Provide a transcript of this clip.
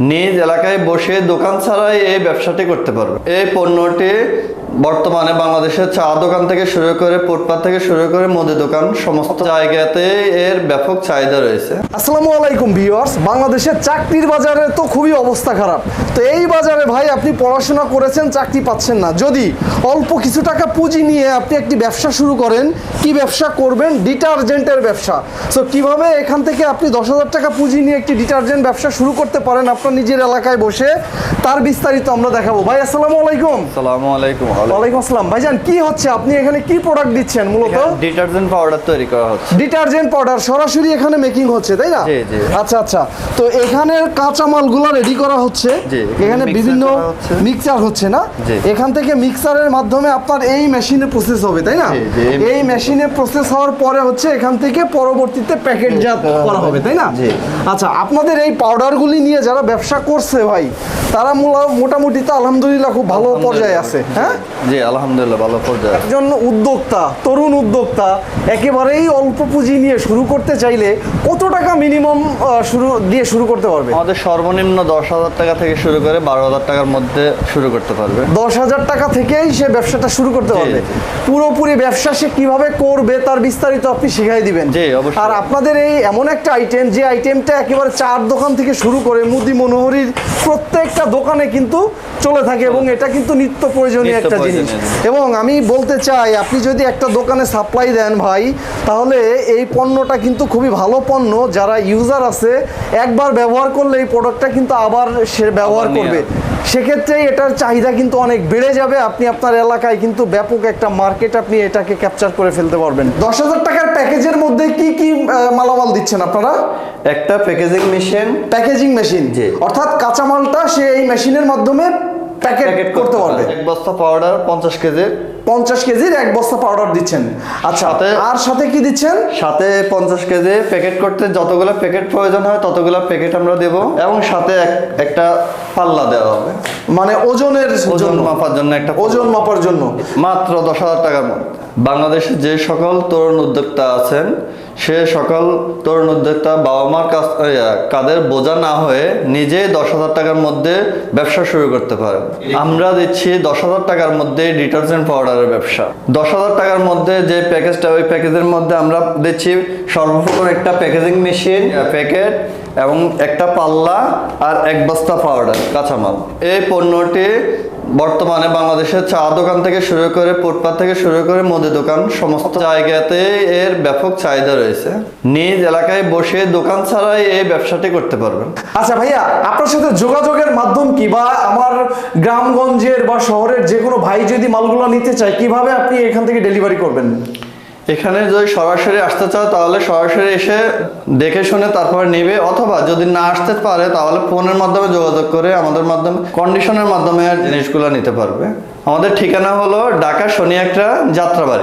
নিজ এলাকায় বসে দোকান ছাড়াই এই ব্যবসাটি করতে পারবে। এই পণ্যটি বর্তমানে বাংলাদেশের চা দোকান থেকে শুরু করে ফুটপাত থেকে শুরু করে মুদি দোকান সমস্ত জায়গাতে এর ব্যাপক চাহিদা রয়েছে। আসসালামু আলাইকুম ভিউয়ার্স বাংলাদেশের চাকরির বাজারে তো খুবই অবস্থা খারাপ। তো এই বাজারে ভাই আপনি পড়াশোনা করেছেন চাকরি পাচ্ছেন না। যদি অল্প কিছু টাকা পুঁজি নিয়ে আপনি একটি ব্যবসা শুরু করেন কি ব্যবসা করবেন? ডিটারজেন্টের ব্যবসা। সো কীভাবে এখান থেকে আপনি দশ হাজার টাকা পুঁজি নিয়ে একটি ডিটারজেন্ট ব্যবসা শুরু করতে পারেন আপনার নিজের এলাকায় বসে? তার বিস্তারিত আমরা দেখাবো। ভাই আসসালামু আলাইকুম। আসসালামু আলাইকুম ওয়ালাইকুম আসসালাম। ভাইজান কি হচ্ছে? আপনি এখানে কি প্রোডাক্ট দিচ্ছেন মূলত? ডিটারজেন্ট পাউডার তৈরি করা হচ্ছে। ডিটারজেন্ট পাউডার সরাসরি এখানে মেকিং হচ্ছে তাই না। আচ্ছা আচ্ছা। তো এখানের কাঁচামালগুলো রেডি করা হচ্ছে। এখানে বিভিন্ন করা হচ্ছে। মিক্সচার হচ্ছে না? এখান থেকে মিক্সারের মাধ্যমে আপনার এই মেশিনে প্রসেস হবে তাই না? এই মেশিনে প্রসেস হওয়ার পরে হচ্ছে এখান থেকে পরবর্তীতে প্যাকেটজাত করা হবে তাই না? আচ্ছা আপনাদের এই পাউডারগুলি নিয়ে যারা ব্যবসা করছে ভাই তারা মোটামুটি তো আলহামদুলিল্লাহ খুব ভালো পর্যায়ে আছে হ্যাঁ? জি আলহামদুলিল্লাহ ভালো পর্যায়ে। একজন উদ্যোক্তা তরুণ উদ্যোক্তা একেবারেই অল্প পুঁজি নিয়ে শুরু করতে চাইলে কত টাকা মিনিমাম শুরু দিয়ে শুরু করতে পারবে? আমাদের সর্বনিম্ন দশ হাজার টাকা থেকে শুরু করে বারো হাজার টাকার মধ্যে শুরু করতে পারবে। দশ হাজার টাকা থেকেই সে ব্যবসাটা শুরু করতে পারবে। পুরোপুরি ব্যবসা সে কীভাবে করবে তার বিস্তারিত আপনি শিখাই দিবেন। জি, অবশ্যই। আর আপনাদের এই এমন একটা আইটেম যে আইটেমটা একেবারে চার দোকান থেকে শুরু করে মুদি মনোহরির প্রত্যেকটা দোকানে কিন্তু চলে থাকে এবং এটা কিন্তু নিত্য প্রয়োজনীয় একটা জিনিস। এবং আমি বলতে চাই আপনি যদি একটা দোকানে সাপ্লাই দেন ভাই তাহলে এই পণ্যটা কিন্তু খুবই ভালো পণ্য। যারা ইউজার আছে একবার ব্যবহার করলে এই প্রোডাক্টটা কিন্তু আবার সে ব্যবহার করবে। সেক্ষেত্রে এটার চাহিদা কিন্তু অনেক বেড়ে যাবে। আপনি আপনার এলাকায় কিন্তু ব্যাপক একটা মার্কেট আপনি এটাকে ক্যাপচার করে ফেলতে পারবেন। দশ হাজার টাকার প্যাকেজের মধ্যে কি কি মালামাল দিচ্ছেন আপনারা? একটা প্যাকেজিং মেশিন প্যাকেজিং মেশিন জি। অর্থাৎ কাঁচামালটা সে এই মেশিনের মাধ্যমে প্যাকেট করতে পারবে। এক বস্তা পাউডার পঞ্চাশ কেজির পঞ্চাশ কেজির এক বস্তা পাউডার দিচ্ছেন। আচ্ছা সাথে- আর সাথে কি দিচ্ছেন? সাথে পঞ্চাশ কেজি প্যাকেট করতে যতগুলো প্যাকেট প্রয়োজন হয় ততগুলো প্যাকেট আমরা দেব। এবং সাথে এক- একটা পাল্লা দেওয়া হবে। মানে ওজনের ওজন মাপার জন্য একটা ওজন মাপার জন্য। মাত্র দশ হাজার টাকার মধ্যে। বাংলাদেশে যে সকল তরুণ উদ্যোক্তা আছেন সে সকল তরুণ উদ্যোক্তা বাবা মার কাছ কাদের বোঝা না হয়ে নিজে দশ হাজার টাকার মধ্যে ব্যবসা শুরু করতে পারে। আমরা দিচ্ছি দশ হাজার টাকার মধ্যে ডিটারজেন্ট পাউডারের ব্যবসা। দশ হাজার টাকার মধ্যে যে প্যাকেজটা ওই প্যাকেজের মধ্যে আমরা দিচ্ছি সর্বপ্রথম একটা প্যাকেজিং মেশিন প্যাকেট এবং একটা পাল্লা আর এক বস্তা পাউডার কাঁচামাল। এই পণ্যটি বর্তমানে বাংলাদেশের চা দোকান থেকে শুরু করে ফুটপাত থেকে শুরু করে মুদি দোকান, সমস্ত জায়গাতে এর ব্যাপক চাহিদা রয়েছে। নিজ এলাকায় বসে দোকান ছাড়াই এই ব্যবসাটি করতে পারবেন। আচ্ছা ভাইয়া, আপনার সাথে যোগাযোগের মাধ্যম কি বা আমার গ্রামগঞ্জের বা শহরের যে কোনো ভাই যদি মালগুলো নিতে চায়, কীভাবে আপনি এখান থেকে ডেলিভারি করবেন? এখানে যদি সরাসরি আসতে চাও, তাহলে সরাসরি এসে দেখে শুনে তারপর নেবে, অথবা যদি না আসতে পারে, তাহলে ফোনের মাধ্যমে যোগাযোগ করে আমাদের মাধ্যমে কন্ডিশনের মাধ্যমে জিনিসগুলো নিতে পারবে। আমাদের ঠিকানা হলো ঢাকা একটা যাত্রাবাড়ি।